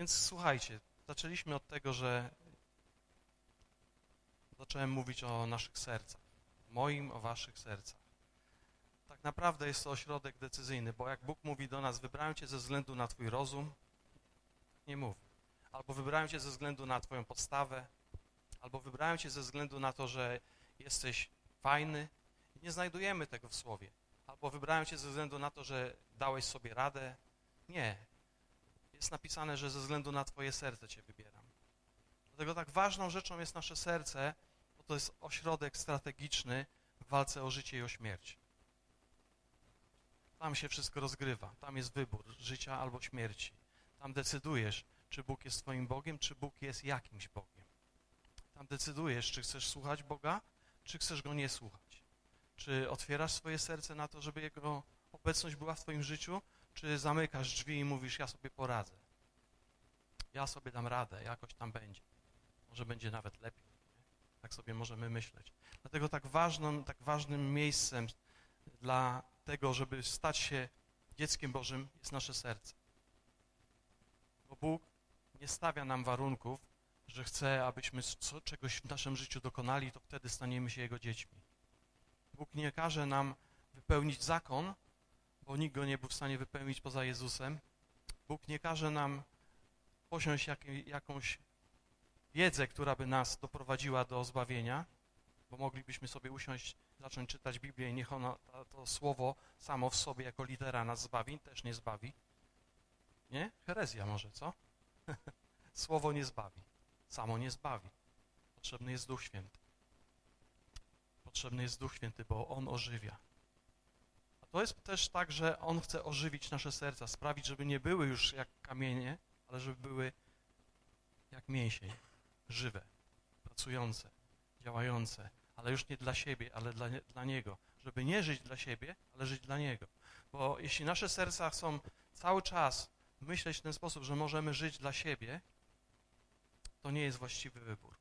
Więc słuchajcie, zaczęliśmy od tego, że zacząłem mówić o naszych sercach. Moim, o waszych sercach. Tak naprawdę jest to ośrodek decyzyjny, bo jak Bóg mówi do nas, wybrałem cię ze względu na twój rozum, nie mówi. Albo wybrałem cię ze względu na twoją podstawę, albo wybrałem cię ze względu na to, że jesteś fajny. Nie znajdujemy tego w słowie. Albo wybrałem cię ze względu na to, że dałeś sobie radę. Nie. Jest napisane, że ze względu na twoje serce cię wybieram. Dlatego tak ważną rzeczą jest nasze serce, bo to jest ośrodek strategiczny w walce o życie i o śmierć. Tam się wszystko rozgrywa. Tam jest wybór życia albo śmierci. Tam decydujesz, czy Bóg jest twoim Bogiem, czy Bóg jest jakimś Bogiem. Tam decydujesz, czy chcesz słuchać Boga, czy chcesz Go nie słuchać. Czy otwierasz swoje serce na to, żeby Jego obecność była w twoim życiu, czy zamykasz drzwi i mówisz, ja sobie poradzę. Ja sobie dam radę, jakoś tam będzie. Może będzie nawet lepiej. Nie? Tak sobie możemy myśleć. Dlatego tak ważnym, tak ważnym miejscem dla tego, żeby stać się dzieckiem Bożym, jest nasze serce. Bo Bóg nie stawia nam warunków, że chce, abyśmy co, czegoś w naszym życiu dokonali, to wtedy staniemy się Jego dziećmi. Bóg nie każe nam wypełnić zakon, bo nikt go nie był w stanie wypełnić poza Jezusem. Bóg nie każe nam posiąść jak, jakąś wiedzę, która by nas doprowadziła do zbawienia, bo moglibyśmy sobie usiąść, zacząć czytać Biblię i niech ono, to, to słowo samo w sobie jako litera nas zbawi, też nie zbawi. Nie? Herezja może, co? słowo nie zbawi, samo nie zbawi. Potrzebny jest Duch Święty. Potrzebny jest Duch Święty, bo On ożywia. To jest też tak, że On chce ożywić nasze serca, sprawić, żeby nie były już jak kamienie, ale żeby były jak mięsień, żywe, pracujące, działające, ale już nie dla siebie, ale dla, dla Niego. Żeby nie żyć dla siebie, ale żyć dla Niego. Bo jeśli nasze serca chcą cały czas myśleć w ten sposób, że możemy żyć dla siebie, to nie jest właściwy wybór.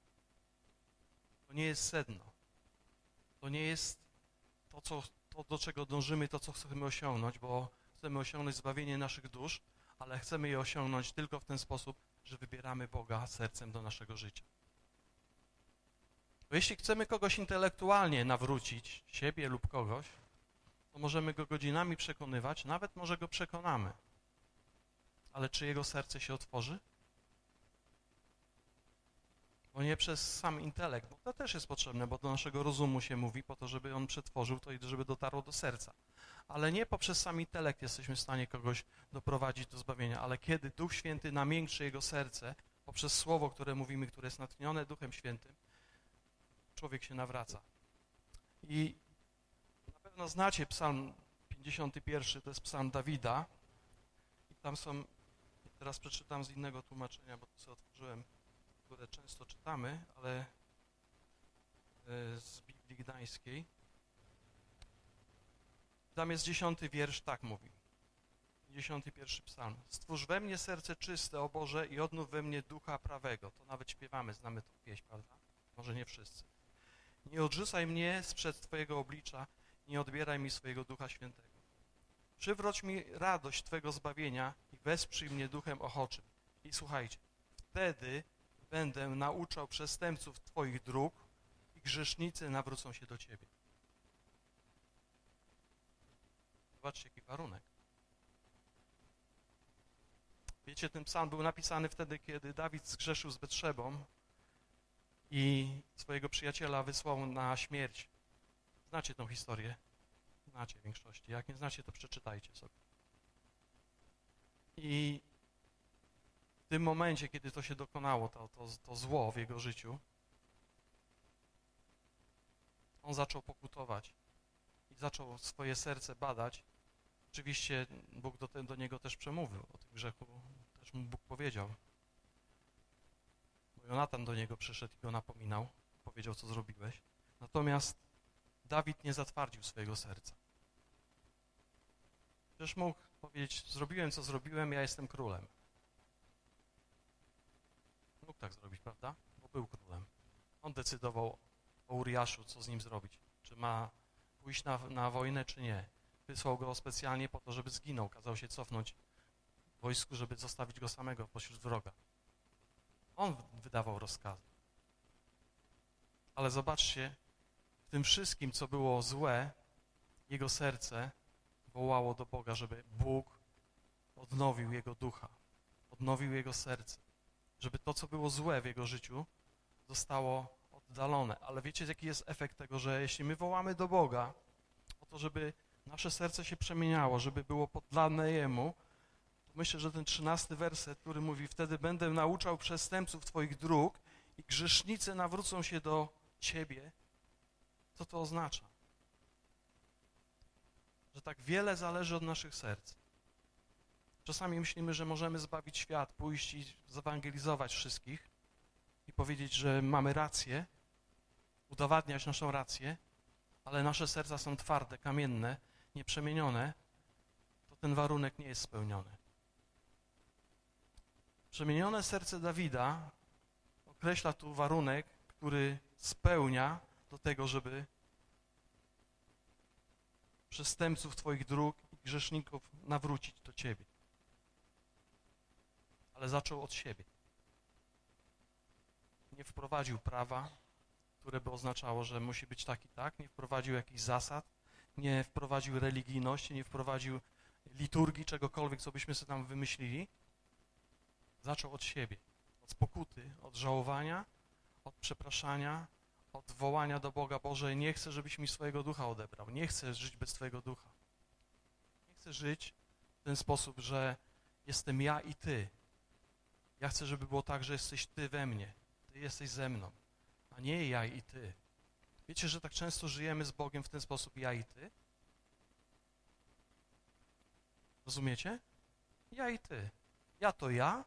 To nie jest sedno. To nie jest to, co, to, do czego dążymy, to, co chcemy osiągnąć, bo chcemy osiągnąć zbawienie naszych dusz, ale chcemy je osiągnąć tylko w ten sposób, że wybieramy Boga sercem do naszego życia. Bo jeśli chcemy kogoś intelektualnie nawrócić, siebie lub kogoś, to możemy go godzinami przekonywać, nawet może go przekonamy. Ale czy jego serce się otworzy? Bo nie przez sam intelekt, bo to też jest potrzebne, bo do naszego rozumu się mówi po to, żeby on przetworzył to i żeby dotarło do serca. Ale nie poprzez sam intelekt jesteśmy w stanie kogoś doprowadzić do zbawienia, ale kiedy Duch Święty namiękczy jego serce, poprzez słowo, które mówimy, które jest natchnione Duchem Świętym, człowiek się nawraca. I na pewno znacie psalm 51, to jest psalm Dawida. I tam są, teraz przeczytam z innego tłumaczenia, bo to sobie otworzyłem, które często czytamy, ale z Biblii Gdańskiej. Tam jest dziesiąty wiersz, tak mówi. Dziesiąty pierwszy psalm. Stwórz we mnie serce czyste, o Boże, i odnów we mnie ducha prawego. To nawet śpiewamy, znamy tą pieśń, prawda? Może nie wszyscy. Nie odrzucaj mnie sprzed Twojego oblicza, nie odbieraj mi swojego Ducha Świętego. Przywróć mi radość Twego zbawienia i wesprzyj mnie duchem ochoczym. I słuchajcie, wtedy będę nauczał przestępców Twoich dróg i grzesznicy nawrócą się do Ciebie. Zobaczcie, jaki warunek. Wiecie, ten psalm był napisany wtedy, kiedy Dawid zgrzeszył z Betrzebą i swojego przyjaciela wysłał na śmierć. Znacie tą historię? Znacie w większości. Jak nie znacie, to przeczytajcie sobie. I tym momencie, kiedy to się dokonało, to, to, to zło w jego życiu, on zaczął pokutować i zaczął swoje serce badać. Oczywiście Bóg do, do niego też przemówił o tym grzechu, też mu Bóg powiedział. Bo Jonatan do niego przyszedł i go napominał, powiedział, co zrobiłeś. Natomiast Dawid nie zatwardził swojego serca. Przecież mógł powiedzieć, zrobiłem, co zrobiłem, ja jestem królem. Tak zrobić, prawda? Bo był królem. On decydował o Uriaszu, co z nim zrobić. Czy ma pójść na, na wojnę, czy nie. Wysłał go specjalnie po to, żeby zginął. Kazał się cofnąć wojsku, żeby zostawić go samego pośród wroga. On wydawał rozkazy. Ale zobaczcie, w tym wszystkim, co było złe, jego serce wołało do Boga, żeby Bóg odnowił jego ducha, odnowił jego serce, żeby to, co było złe w jego życiu, zostało oddalone. Ale wiecie, jaki jest efekt tego, że jeśli my wołamy do Boga o to, żeby nasze serce się przemieniało, żeby było poddane Jemu, to myślę, że ten trzynasty werset, który mówi, wtedy będę nauczał przestępców Twoich dróg i grzesznicy nawrócą się do Ciebie. Co to oznacza? Że tak wiele zależy od naszych serc. Czasami myślimy, że możemy zbawić świat, pójść i zewangelizować wszystkich i powiedzieć, że mamy rację, udowadniać naszą rację, ale nasze serca są twarde, kamienne, nieprzemienione, to ten warunek nie jest spełniony. Przemienione serce Dawida określa tu warunek, który spełnia do tego, żeby przestępców Twoich dróg i grzeszników nawrócić do Ciebie. Ale zaczął od siebie. Nie wprowadził prawa, które by oznaczało, że musi być tak i tak, nie wprowadził jakichś zasad, nie wprowadził religijności, nie wprowadził liturgii, czegokolwiek, co byśmy sobie tam wymyślili. Zaczął od siebie, od pokuty, od żałowania, od przepraszania, od wołania do Boga, Boże, nie chcę, żebyś mi swojego ducha odebrał, nie chcę żyć bez Twojego ducha. Nie chcę żyć w ten sposób, że jestem ja i Ty. Ja chcę, żeby było tak, że jesteś Ty we mnie, Ty jesteś ze mną, a nie ja i Ty. Wiecie, że tak często żyjemy z Bogiem w ten sposób, ja i Ty? Rozumiecie? Ja i Ty. Ja to ja,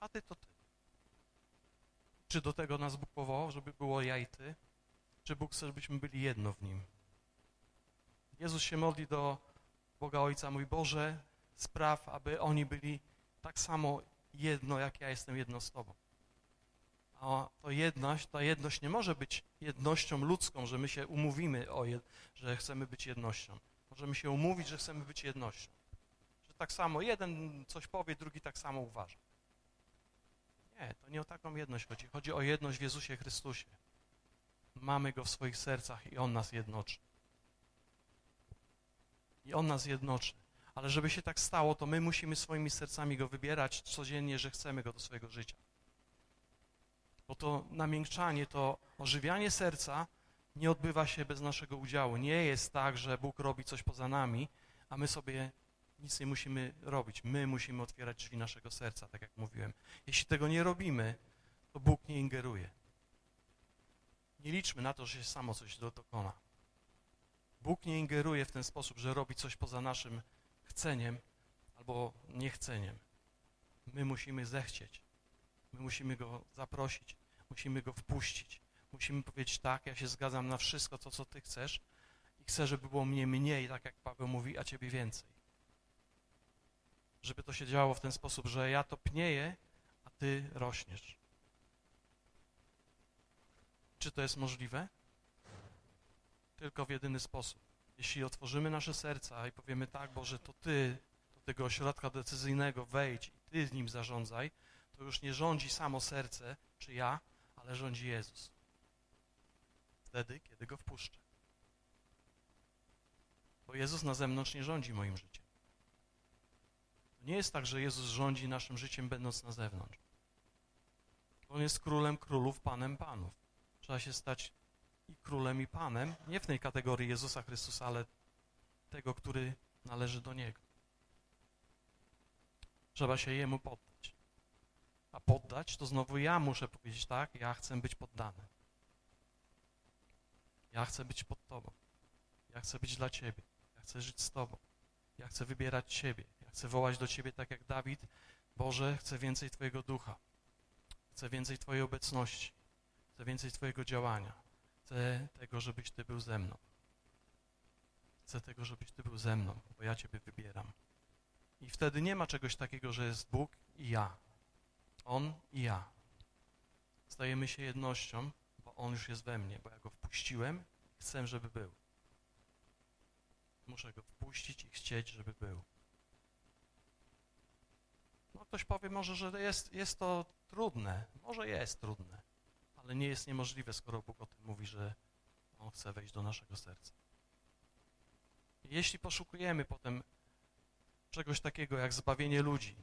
a Ty to Ty. Czy do tego nas Bóg powołał, żeby było ja i Ty? Czy Bóg chce, żebyśmy byli jedno w Nim? Jezus się modli do Boga Ojca, mój Boże, spraw, aby oni byli tak samo jedno, jak ja jestem jedno z Tobą. A to jedność, ta jedność nie może być jednością ludzką, że my się umówimy, o jed, że chcemy być jednością. Możemy się umówić, że chcemy być jednością. Że tak samo jeden coś powie, drugi tak samo uważa. Nie, to nie o taką jedność chodzi. Chodzi o jedność w Jezusie Chrystusie. Mamy Go w swoich sercach i On nas jednoczy. I On nas jednoczy. Ale żeby się tak stało, to my musimy swoimi sercami Go wybierać codziennie, że chcemy Go do swojego życia. Bo to namiękczanie, to ożywianie serca nie odbywa się bez naszego udziału. Nie jest tak, że Bóg robi coś poza nami, a my sobie nic nie musimy robić. My musimy otwierać drzwi naszego serca, tak jak mówiłem. Jeśli tego nie robimy, to Bóg nie ingeruje. Nie liczmy na to, że się samo coś do, dokona. Bóg nie ingeruje w ten sposób, że robi coś poza naszym chceniem albo niechceniem. My musimy zechcieć. My musimy Go zaprosić. Musimy Go wpuścić. Musimy powiedzieć tak, ja się zgadzam na wszystko to, co Ty chcesz i chcę, żeby było mnie mniej, tak jak Paweł mówi, a Ciebie więcej. Żeby to się działo w ten sposób, że ja to pnieję, a Ty rośniesz. Czy to jest możliwe? Tylko w jedyny sposób. Jeśli otworzymy nasze serca i powiemy tak, Boże, to Ty do tego ośrodka decyzyjnego wejdź i Ty z nim zarządzaj, to już nie rządzi samo serce czy ja, ale rządzi Jezus. Wtedy, kiedy Go wpuszczę. Bo Jezus na zewnątrz nie rządzi moim życiem. To nie jest tak, że Jezus rządzi naszym życiem, będąc na zewnątrz. On jest królem królów, panem panów. Trzeba się stać i królem, i panem, nie w tej kategorii Jezusa Chrystusa, ale tego, który należy do Niego. Trzeba się Jemu poddać. A poddać to znowu ja muszę powiedzieć tak, ja chcę być poddany. Ja chcę być pod Tobą. Ja chcę być dla Ciebie. Ja chcę żyć z Tobą. Ja chcę wybierać Ciebie. Ja chcę wołać do Ciebie tak jak Dawid. Boże, chcę więcej Twojego ducha. Chcę więcej Twojej obecności. Chcę więcej Twojego działania. Chcę tego, żebyś Ty był ze mną. Chcę tego, żebyś Ty był ze mną, bo ja Ciebie wybieram. I wtedy nie ma czegoś takiego, że jest Bóg i ja. On i ja. Stajemy się jednością, bo On już jest we mnie, bo ja Go wpuściłem chcę, żeby był. Muszę Go wpuścić i chcieć, żeby był. No ktoś powie może, że jest, jest to trudne. Może jest trudne, ale nie jest niemożliwe, skoro Bóg o tym mówi, że On chce wejść do naszego serca. Jeśli poszukujemy potem czegoś takiego jak zbawienie ludzi,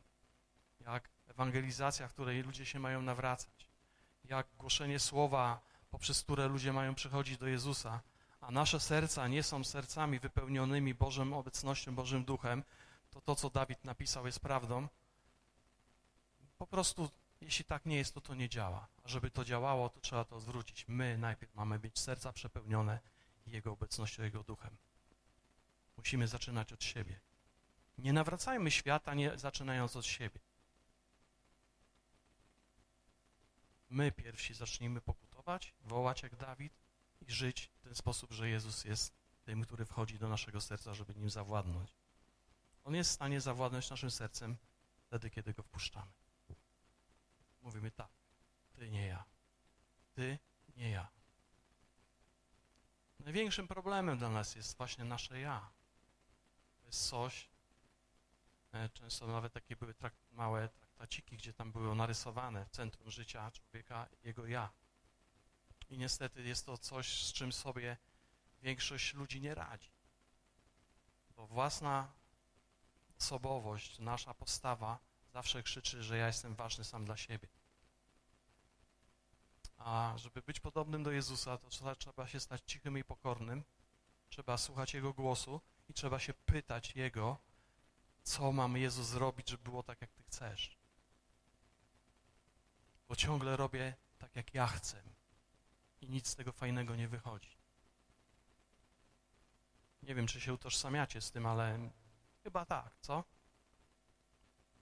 jak ewangelizacja, w której ludzie się mają nawracać, jak głoszenie słowa, poprzez które ludzie mają przychodzić do Jezusa, a nasze serca nie są sercami wypełnionymi Bożą obecnością, Bożym Duchem, to to, co Dawid napisał, jest prawdą. Po prostu, jeśli tak nie jest, to to nie działa. A żeby to działało, to trzeba to zwrócić. My najpierw mamy mieć serca przepełnione Jego obecnością, Jego Duchem. Musimy zaczynać od siebie. Nie nawracajmy świata, nie zaczynając od siebie. My pierwsi zacznijmy pokutować, wołać jak Dawid i żyć w ten sposób, że Jezus jest tym, który wchodzi do naszego serca, żeby nim zawładnąć. On jest w stanie zawładnąć naszym sercem wtedy, kiedy go wpuszczamy. Mówimy tak, ty nie ja, ty nie ja. Największym problemem dla nas jest właśnie nasze ja. To jest coś, e, często nawet takie były trak małe traktaciki, gdzie tam było narysowane centrum życia człowieka jego ja. I niestety jest to coś, z czym sobie większość ludzi nie radzi. Bo własna osobowość, nasza postawa zawsze krzyczy, że ja jestem ważny sam dla siebie. A żeby być podobnym do Jezusa, to trzeba, się stać cichym i pokornym, trzeba słuchać Jego głosu i trzeba się pytać Jego, co mam Jezus zrobić, żeby było tak, jak Ty chcesz. Bo ciągle robię tak, jak ja chcę i nic z tego fajnego nie wychodzi. Nie wiem, czy się utożsamiacie z tym, ale chyba tak, co?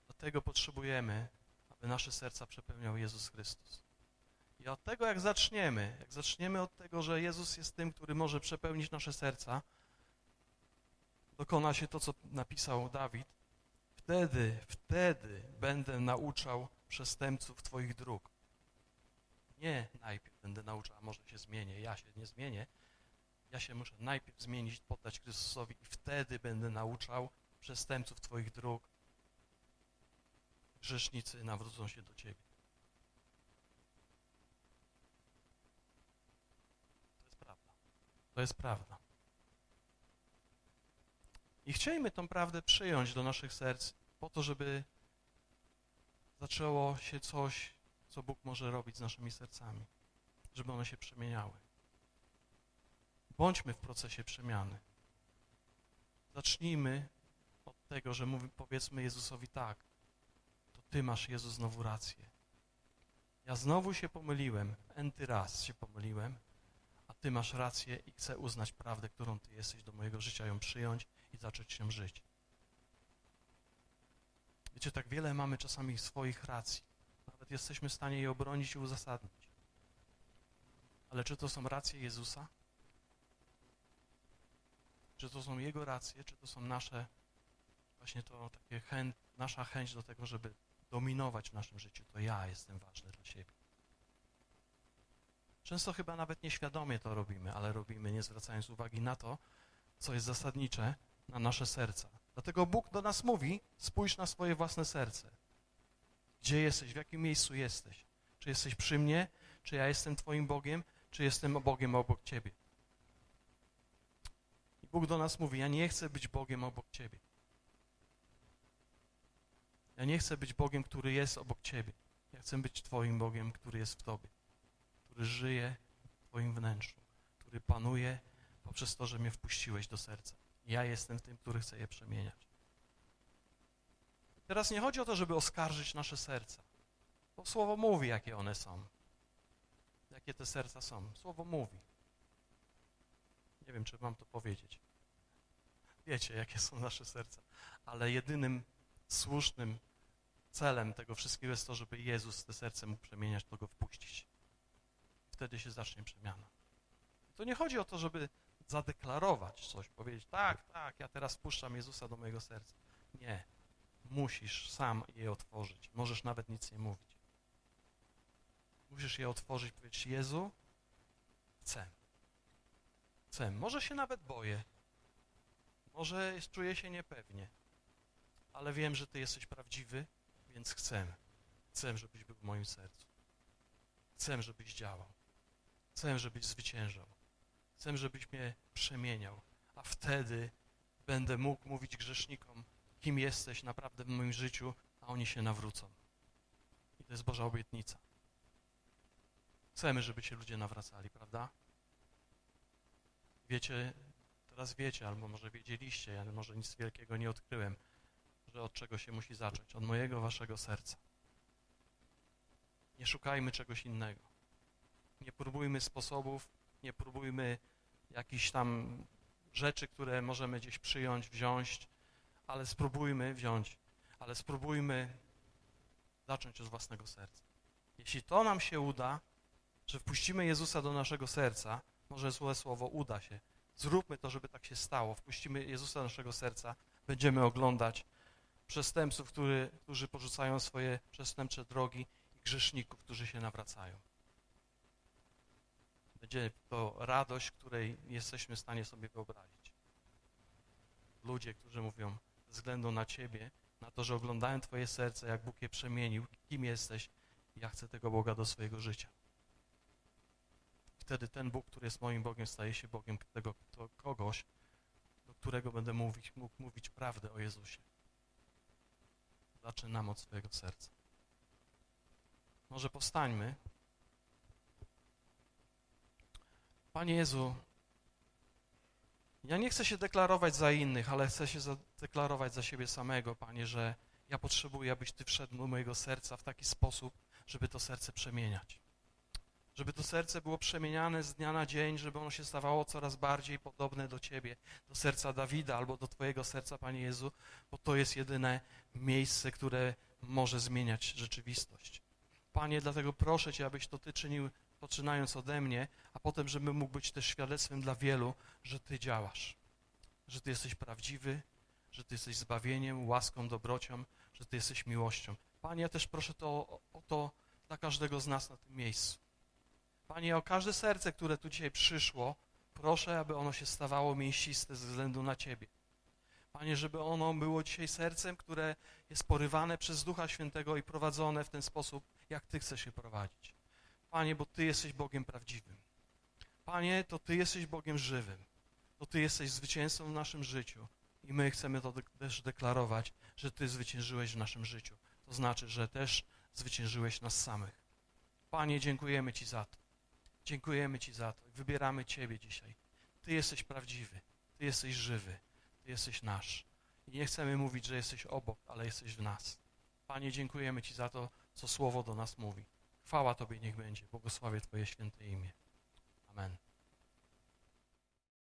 Do tego potrzebujemy, aby nasze serca przepełniał Jezus Chrystus. I od tego, jak zaczniemy, jak zaczniemy od tego, że Jezus jest tym, który może przepełnić nasze serca, dokona się to, co napisał Dawid, wtedy, wtedy będę nauczał przestępców Twoich dróg. Nie najpierw będę nauczał, a może się zmienię, ja się nie zmienię. Ja się muszę najpierw zmienić, poddać Chrystusowi i wtedy będę nauczał przestępców Twoich dróg. Grzesznicy nawrócą się do Ciebie. To jest prawda. To jest prawda. I chcielibyśmy tą prawdę przyjąć do naszych serc po to, żeby zaczęło się coś, co Bóg może robić z naszymi sercami, żeby one się przemieniały. Bądźmy w procesie przemiany. Zacznijmy od tego, że mówi, powiedzmy Jezusowi tak, to Ty masz, Jezus, znowu rację. Ja znowu się pomyliłem, enty raz się pomyliłem, a Ty masz rację i chcę uznać prawdę, którą Ty jesteś do mojego życia, ją przyjąć i zacząć się żyć. Wiecie, tak wiele mamy czasami swoich racji. Nawet jesteśmy w stanie je obronić i uzasadnić. Ale czy to są racje Jezusa? Czy to są Jego racje, czy to są nasze, właśnie to takie nasza chęć do tego, żeby dominować w naszym życiu, to ja jestem ważny dla siebie. Często chyba nawet nieświadomie to robimy, ale robimy nie zwracając uwagi na to, co jest zasadnicze na nasze serca. Dlatego Bóg do nas mówi, spójrz na swoje własne serce. Gdzie jesteś, w jakim miejscu jesteś? Czy jesteś przy mnie, czy ja jestem Twoim Bogiem, czy jestem Bogiem obok Ciebie? I Bóg do nas mówi, ja nie chcę być Bogiem obok Ciebie. Ja nie chcę być Bogiem, który jest obok Ciebie. Ja chcę być Twoim Bogiem, który jest w Tobie, który żyje w Twoim wnętrzu, który panuje poprzez to, że mnie wpuściłeś do serca. Ja jestem tym, który chce je przemieniać. Teraz nie chodzi o to, żeby oskarżyć nasze serca, bo Słowo mówi, jakie one są. Jakie te serca są. Słowo mówi. Nie wiem, czy mam to powiedzieć. Wiecie, jakie są nasze serca. Ale jedynym słusznym celem tego wszystkiego jest to, żeby Jezus te serce mógł przemieniać, to go wpuścić. Wtedy się zacznie przemiana. To nie chodzi o to, żeby zadeklarować coś, powiedzieć, tak, tak, ja teraz wpuszczam Jezusa do mojego serca. Nie. Musisz sam je otworzyć. Możesz nawet nic nie mówić. Musisz je otworzyć powiedzieć, Jezu, chcę. Chcę. Może się nawet boję. Może czuję się niepewnie. Ale wiem, że Ty jesteś prawdziwy, Więc chcę, chcę, żebyś był w moim sercu. Chcę, żebyś działał. Chcę, żebyś zwyciężał. Chcę, żebyś mnie przemieniał, a wtedy będę mógł mówić grzesznikom, kim jesteś naprawdę w moim życiu, a oni się nawrócą. I to jest Boża obietnica. Chcemy, żeby się ludzie nawracali, prawda? Wiecie, teraz wiecie, albo może wiedzieliście, ja może nic wielkiego nie odkryłem, że od czego się musi zacząć? Od mojego, waszego serca. Nie szukajmy czegoś innego. Nie próbujmy sposobów, nie próbujmy jakichś tam rzeczy, które możemy gdzieś przyjąć, wziąć, ale spróbujmy wziąć, ale spróbujmy zacząć od własnego serca. Jeśli to nam się uda, że wpuścimy Jezusa do naszego serca, może złe słowo uda się. Zróbmy to, żeby tak się stało. Wpuścimy Jezusa do naszego serca, będziemy oglądać przestępców, który, którzy porzucają swoje przestępcze drogi i grzeszników, którzy się nawracają. Będzie to radość, której nie jesteśmy w stanie sobie wyobrazić. Ludzie, którzy mówią, względu na Ciebie, na to, że oglądają Twoje serce, jak Bóg je przemienił, kim jesteś, ja chcę tego Boga do swojego życia. Wtedy ten Bóg, który jest moim Bogiem, staje się Bogiem tego to kogoś, do którego będę mówić, mógł mówić prawdę o Jezusie. Zaczynam od swojego serca. Może powstańmy. Panie Jezu, ja nie chcę się deklarować za innych, ale chcę się deklarować za siebie samego, Panie, że ja potrzebuję, abyś Ty wszedł do mojego serca w taki sposób, żeby to serce przemieniać. Żeby to serce było przemieniane z dnia na dzień, żeby ono się stawało coraz bardziej podobne do Ciebie, do serca Dawida albo do Twojego serca, Panie Jezu, bo to jest jedyne miejsce, które może zmieniać rzeczywistość. Panie, dlatego proszę Cię, abyś to Ty czynił, poczynając ode mnie, a potem, żebym mógł być też świadectwem dla wielu, że Ty działasz, że Ty jesteś prawdziwy, że Ty jesteś zbawieniem, łaską, dobrocią, że Ty jesteś miłością. Panie, ja też proszę to, o to dla każdego z nas na tym miejscu. Panie, o każde serce, które tu dzisiaj przyszło, proszę, aby ono się stawało mięsiste ze względu na Ciebie. Panie, żeby ono było dzisiaj sercem, które jest porywane przez Ducha Świętego i prowadzone w ten sposób, jak Ty chcesz je prowadzić. Panie, bo Ty jesteś Bogiem prawdziwym. Panie, to Ty jesteś Bogiem żywym. To Ty jesteś zwycięzcą w naszym życiu. I my chcemy to też deklarować, że Ty zwyciężyłeś w naszym życiu. To znaczy, że też zwyciężyłeś nas samych. Panie, dziękujemy Ci za to. Dziękujemy Ci za to wybieramy Ciebie dzisiaj. Ty jesteś prawdziwy, Ty jesteś żywy, Ty jesteś nasz. I nie chcemy mówić, że jesteś obok, ale jesteś w nas. Panie, dziękujemy Ci za to, co Słowo do nas mówi. Chwała Tobie niech będzie. Błogosławię Twoje święte imię. Amen.